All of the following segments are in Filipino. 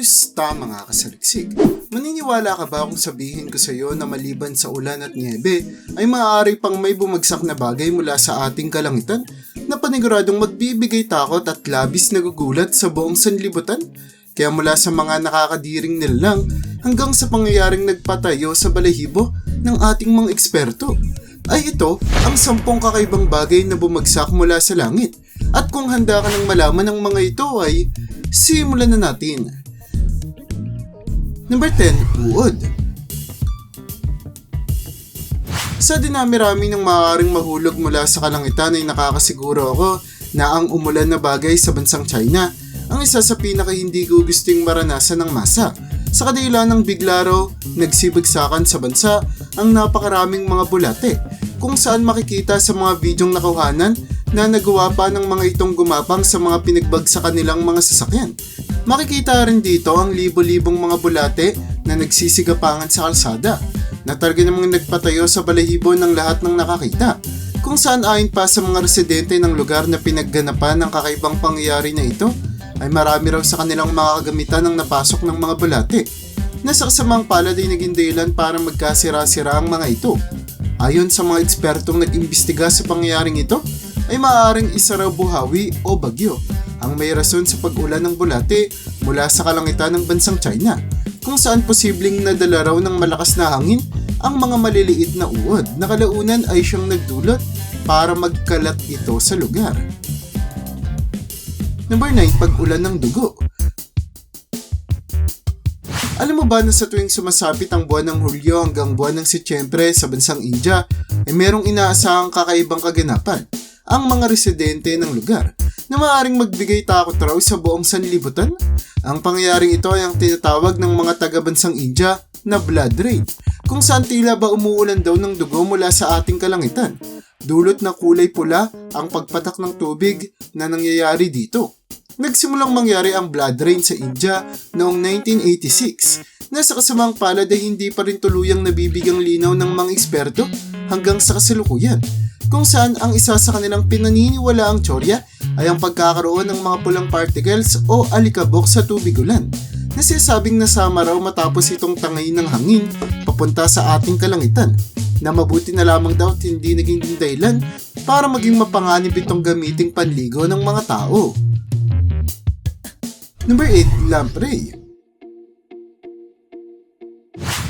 Kamusta mga kasaliksik? Maniniwala ka ba kung sabihin ko sa iyo na maliban sa ulan at niebe ay maaari pang may bumagsak na bagay mula sa ating kalangitan na paniguradong magbibigay takot at labis na gugulat sa buong sanlibutan? Kaya mula sa mga nakakadiring nilalang hanggang sa pangyayaring nagpatayo sa balahibo ng ating mga eksperto ay ito ang sampung kakaibang bagay na bumagsak mula sa langit. At kung handa ka ng malaman ng mga ito ay simulan na natin. Number 10, uod. Sa dinami-rami ng maaaring mahulog mula sa kalangitan ay nakakasiguro ako na ang umulan na bagay sa bansang China ang isa sa pinaka hindi ko gusting maranasan ng masa. Sa kadila ng biglaro, nagsibagsakan sa bansa ang napakaraming mga bulate kung saan makikita sa mga bidyong nakuhanan na nagawa pa ng mga itong gumapang sa mga pinagbagsakan nilang mga sasakyan. Makikita rin dito ang libo-libong mga bulate na nagsisigapangan sa kalsada na talaga namang nagpatayo sa balahibo ng lahat ng nakakita kung saan ayon pa sa mga residente ng lugar na pinagganapan ng kakaibang pangyayari na ito ay marami raw sa kanilang mga kagamitan ng napasok ng mga bulate na sa kasamang palad ay naging dahilan para magkasira-sira ang mga ito. Ayon sa mga ekspertong nag-imbestiga sa pangyayaring ito, ay maaaring isa raw buhawi o bagyo ang may rason sa pag-ulan ng bulate mula sa kalangitan ng bansang China kung saan posibleng nadala raw ng malakas na hangin ang mga maliliit na uod na kalaunan ay siyang nagdulot para magkalat ito sa lugar. Number 9, pag-ulan ng dugo. Alam mo ba na sa tuwing sumasapit ang buwan ng Hulyo hanggang buwan ng Setyembre sa bansang India ay merong inaasahang kakaibang kaganapan ang mga residente ng lugar na maaaring magbigay takot raw sa buong sanlibutan? Ang pangyayaring ito ay ang tinatawag ng mga taga-bansang India na blood rain, kung saan tila ba umuulan daw ng dugo mula sa ating kalangitan. Dulot na kulay pula ang pagpatak ng tubig na nangyayari dito. Nagsimulang mangyari ang blood rain sa India noong 1986 na sa kasamang palad ay hindi pa rin tuluyang nabibigyang linaw ng mga eksperto hanggang sa kasalukuyan kung saan ang isa sa kanilang pinaniniwala ang tsorya ay ang pagkakaroon ng mga pulang particles o alikabok sa tubig ulan na sinasabing nasama raw matapos itong tangay ng hangin papunta sa ating kalangitan na mabuti na lamang daw hindi naging dahilan para maging mapanganib itong gamiting panligo ng mga tao. Number 8, lamprey.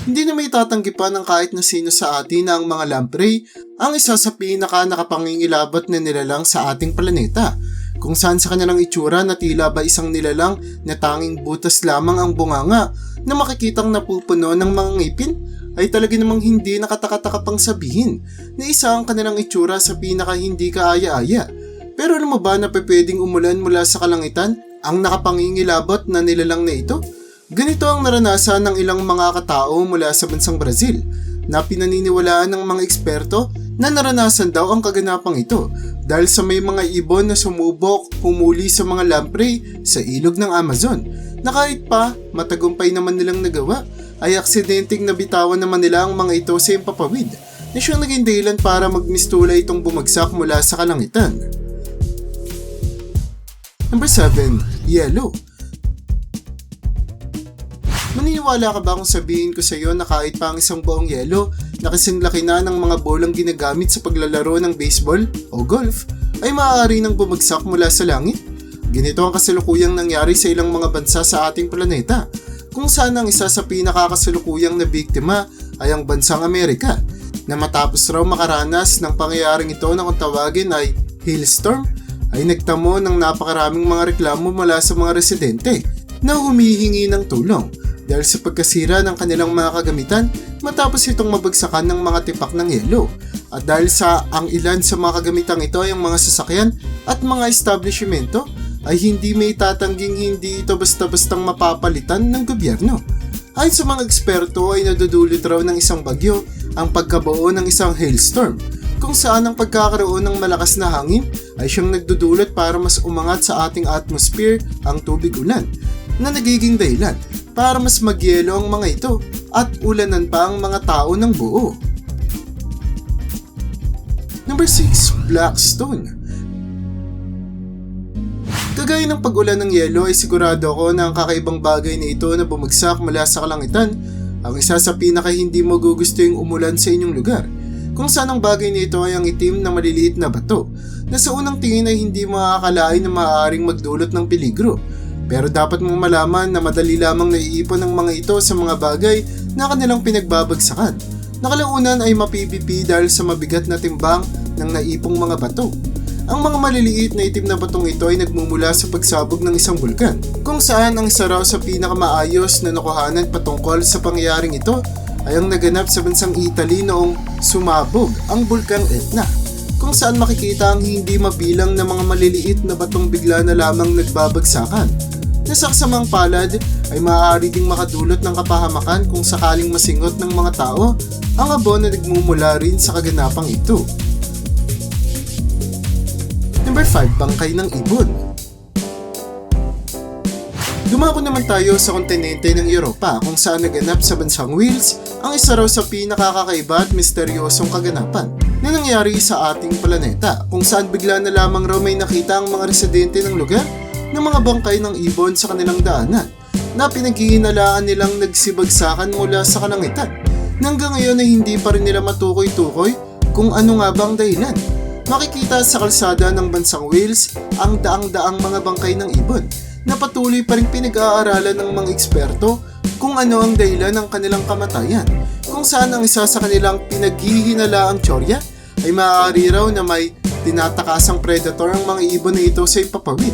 Hindi na may tatanggipan ng kahit na sino sa atin na ang mga lamprey ang isa sa pinaka nakapangingilabot na nilalang sa ating planeta kung saan sa kanilang itsura na tila ba isang nilalang na tanging butas lamang ang bunganga na makikitang napupuno ng mga ngipin ay talaga namang hindi nakatakataka pang sabihin na isa ang kanilang itsura sa pinaka hindi kaaya-aya. Pero mo ba na pwedeng umulan mula sa kalangitan ang nakapangingilabot na nilalang na ito? Ganito ang naranasan ng ilang mga katao mula sa bansang Brazil na pinaniniwalaan ng mga eksperto na naranasan daw ang kaganapang ito dahil sa may mga ibon na sumubok humuli sa mga lamprey sa ilog ng Amazon na kahit pa matagumpay naman nilang nagawa ay aksidenteng nabitawan naman nila ang mga ito sa impapawid na siyang naging dahilan para magmistula itong bumagsak mula sa kalangitan. Number 7. Yellow Maniniwala ka ba kung sabihin ko sa iyo na kahit pa ang isang buong yelo na kasing laki na ng mga bolang ginagamit sa paglalaro ng baseball o golf ay maaari nang bumagsak mula sa langit? Ganito ang kasalukuyang nangyari sa ilang mga bansa sa ating planeta kung saan ang isa sa pinakakasalukuyang na biktima ay ang bansang Amerika na matapos raw makaranas ng pangyayaring ito na kung tawagin ay hailstorm ay nagtamo ng napakaraming mga reklamo mula sa mga residente na humihingi ng tulong dahil sa pagkasira ng kanilang mga kagamitan matapos itong mabagsakan ng mga tipak ng yelo. At dahil sa ang ilan sa mga kagamitang ito ay ang mga sasakyan at mga establishmento ay hindi may tatangging hindi ito basta-bastang mapapalitan ng gobyerno. Ayon sa mga eksperto ay nadudulot raw ng isang bagyo ang pagkabuo ng isang hailstorm kung saan ang pagkakaroon ng malakas na hangin ay siyang nagdudulot para mas umangat sa ating atmosphere ang tubig ulan na nagiging dahilan para mas magyelo ang mga ito at ulanan pa ang mga tao ng buo. Number 6. Black Stone Kagaya ng pag-ulan ng yelo ay sigurado ako na ang kakaibang bagay na ito na bumagsak mula sa kalangitan ang isa sa pinaka hindi mo gugusto yung umulan sa inyong lugar. Kung saan ang bagay na ito ay ang itim na maliliit na bato na sa unang tingin ay hindi makakalain na maaaring magdulot ng peligro. Pero dapat mong malaman na madali lamang naiipon ng mga ito sa mga bagay na kanilang pinagbabagsakan. Nakalaunan ay mapipipi dahil sa mabigat na timbang ng naipong mga bato. Ang mga maliliit na itim na batong ito ay nagmumula sa pagsabog ng isang bulkan, kung saan ang isa raw sa pinakamaayos na nakuhanan patungkol sa pangyayaring ito ay ang naganap sa bansang Italy noong sumabog ang bulkan Etna, kung saan makikita ang hindi mabilang na mga maliliit na batong bigla na lamang nagbabagsakan. Nasaksamang palad ay maaari ding makadulot ng kapahamakan kung sakaling masingot ng mga tao ang abo na nagmumula rin sa kaganapang ito. Number 5, bangkay ng ibon. Dumako naman tayo sa kontinente ng Europa kung saan naganap sa bansang Wales ang isa raw sa pinakakakaiba at misteryosong kaganapan na nangyari sa ating planeta kung saan bigla na lamang raw may nakita ang mga residente ng lugar ng mga bangkay ng ibon sa kanilang daanan na pinaghihinalaan nilang nagsibagsakan mula sa kalangitan. Hanggang ngayon ay hindi pa rin nila matukoy-tukoy kung ano nga bang dahilan. Makikita sa kalsada ng bansang Wales ang daang-daang mga bangkay ng ibon na patuloy pa rin pinag-aaralan ng mga eksperto kung ano ang dahilan ng kanilang kamatayan, kung saan ang isa sa kanilang pinaghihinalaang tsorya ay maaari raw na may tinatakasang predator ang mga ibon na ito sa ipapawid,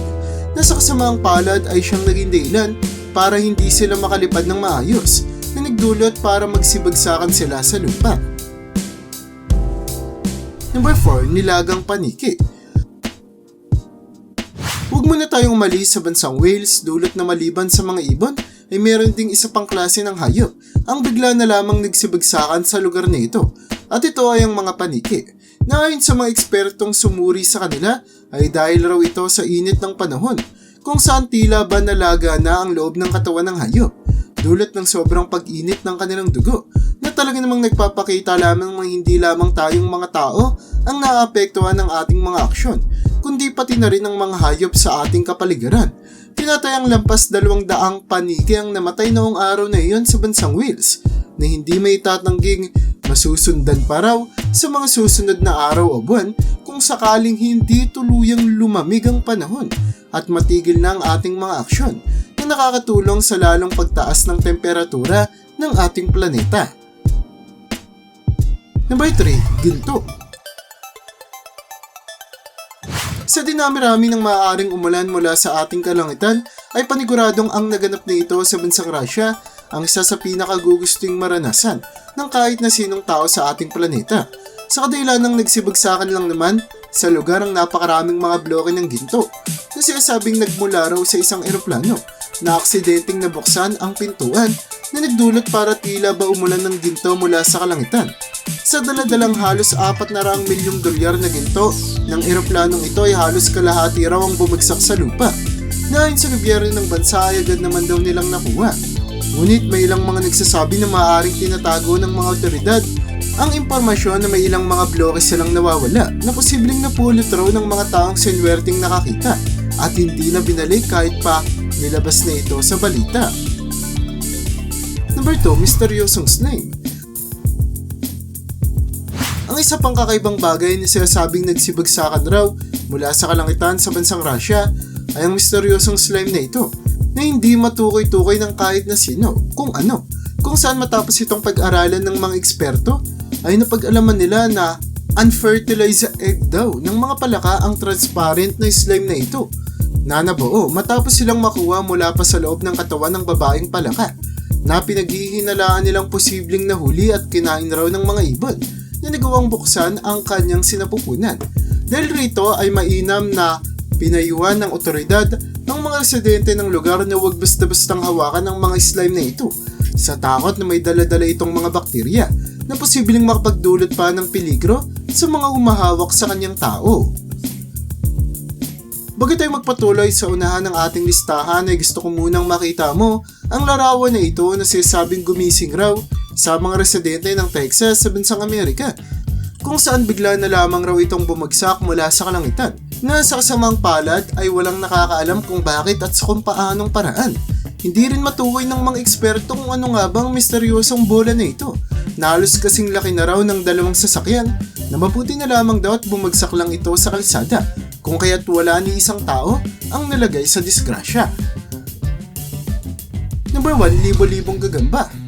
na sa kasamaang palad ay siyang naging dahilan para hindi sila makalipad ng maayos, na nagdulot para magsibagsakan sila sa lupa. Number 4, nilagang paniki. Huwag muna tayong umalis sa bansang Wales dulot na maliban sa mga ibon ay meron ding isa pang klase ng hayop ang bigla na lamang nagsibagsakan sa lugar na ito at ito ay ang mga paniki na ayon sa mga ekspertong sumuri sa kanila ay dahil raw ito sa init ng panahon kung saan tila ba nalaga na ang loob ng katawan ng hayop dulot ng sobrang pag-init ng kanilang dugo na talaga namang nagpapakita lamang mga hindi lamang tayong mga tao ang naapektuhan ng ating mga aksyon, kundi pati na rin ang mga hayop sa ating kapaligiran. Tinatayang lampas dalawang daang paniki ang namatay noong araw na iyon sa bansang Wales, na hindi may tatangging masusundan pa raw sa mga susunod na araw o buwan kung sakaling hindi tuluyang lumamig ang panahon at matigil na ang ating mga aksyon na nakakatulong sa lalong pagtaas ng temperatura ng ating planeta. Number 3, ginto. Sa dinami-rami ng maaaring umulan mula sa ating kalangitan, ay paniguradong ang naganap na ito sa bansang Russia ang isa sa pinakagugusting maranasan ng kahit na sinong tao sa ating planeta. Sa kadahilan ng nagsibagsakan lang naman sa lugar ang napakaraming mga bloke ng ginto na sinasabing nagmula raw sa isang eroplano na aksidenteng nabuksan ang pintuan na nagdulot para tila ba umulan ng ginto mula sa kalangitan. Sa daladalang halos 4 na raang milyong dolyar na ginto ng eroplanong ito ay halos kalahati raw ang bumagsak sa lupa. Nahin sa gobyerno ng bansa ay agad naman daw nilang nakuha. Ngunit may ilang mga nagsasabi na maaaring tinatago ng mga otoridad ang impormasyon na may ilang mga bloke silang nawawala na posibleng napulot raw ng mga taong senwerting nakakita at hindi na binalik kahit pa nilabas na ito sa balita. Number 2, misteryosong slime. Ang isa pang kakaibang bagay na sinasabing nagsibagsakan raw mula sa kalangitan sa bansang Russia ay ang misteryosong slime na ito na hindi matukoy-tukoy ng kahit na sino kung ano. Kung saan matapos itong pag-aralan ng mga eksperto ay napag-alaman nila na unfertilized egg daw ng mga palaka ang transparent na slime na ito na nabuo matapos silang makuha mula pa sa loob ng katawan ng babaeng palaka na pinaghihinalaan nilang posibleng nahuli at kinain raw ng mga ibon na nagawang buksan ang kanyang sinapupunan. Dahil rito ay mainam na pinayuhan ng otoridad ng mga residente ng lugar na huwag basta-bastang hawakan ng mga slime na ito sa takot na may dala-dala itong mga bakterya na posibleng makapagdulot pa ng peligro sa mga humahawak sa kanyang tao. Bago tayo magpatuloy sa unahan ng ating listahan ay gusto ko munang makita mo ang larawan na ito na sinasabing gumising raw sa mga residente ng Texas sa bansang Amerika kung saan bigla na lamang raw itong bumagsak mula sa kalangitan na sa kasamang palad ay walang nakakaalam kung bakit at sa kung paanong paraan. Hindi rin matukoy ng mga eksperto kung ano nga bang misteryosong bola na ito. Nalos kasing laki na raw ng dalawang sasakyan na mabuti na lamang daw at bumagsak lang ito sa kalsada kung kaya't wala ni isang tao ang nalagay sa disgrasya. Number 1, libo-libong gagamba.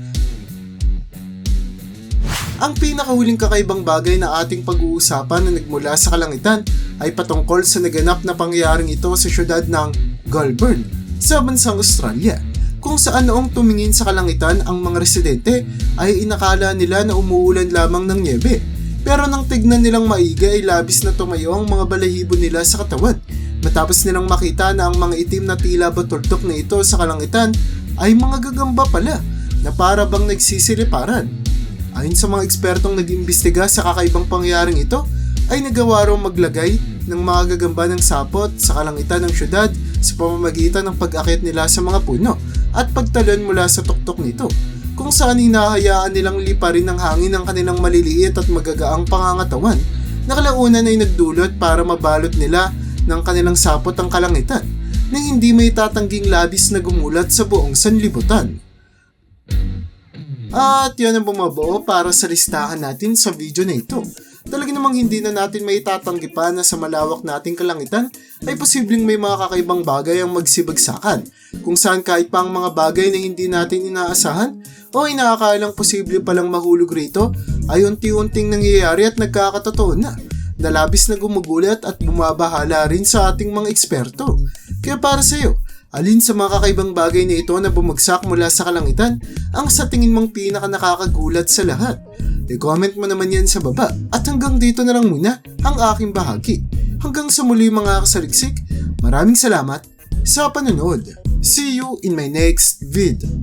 Ang pinakahuling kakaibang bagay na ating pag-uusapan na nagmula sa kalangitan ay patungkol sa naganap na pangyayaring ito sa syudad ng Goulburn sa bansang Australia kung saan noong tumingin sa kalangitan ang mga residente ay inakala nila na umuulan lamang ng niebe. Pero nang tignan nilang maigi ay labis na tumayo ang mga balahibo nila sa katawan matapos nilang makita na ang mga itim na tila batultok na ito sa kalangitan ay mga gagamba pala na para bang nagsisiliparan Ayon sa mga ekspertong nag-imbestiga sa kakaibang pangyayaring ito, ay nagawa raw maglagay ng mga gagamba ng sapot sa kalangitan ng syudad sa pamamagitan ng pag-akit nila sa mga puno at pagtalon mula sa tuktok nito kung saan hinahayaan nilang liparin ng hangin ang kanilang maliliit at magagaang pangangatawan na kalaunan ay nagdulot para mabalot nila ng kanilang sapot ang kalangitan na hindi may tatangging labis na gumulat sa buong sanlibutan. At yan ang bumabuo para sa listahan natin sa video na ito. Talaga namang hindi na natin may tatanggi pa na sa malawak nating kalangitan ay posibleng may mga kakaibang bagay ang magsibagsakan kung saan kahit pa ang mga bagay na hindi natin inaasahan o inaakalang posible palang mahulog rito ay unti-unting nangyayari at nagkakatotoo na na labis na gumugulat at bumabahala rin sa ating mga eksperto. Kaya para sa iyo, Alin sa mga kakaibang bagay na ito na bumagsak mula sa kalangitan ang sa tingin mong pinaka nakakagulat sa lahat? I-comment mo naman yan sa baba at hanggang dito na lang muna ang aking bahagi. Hanggang sa muli mga kasaliksik, maraming salamat sa panonood. See you in my next vid.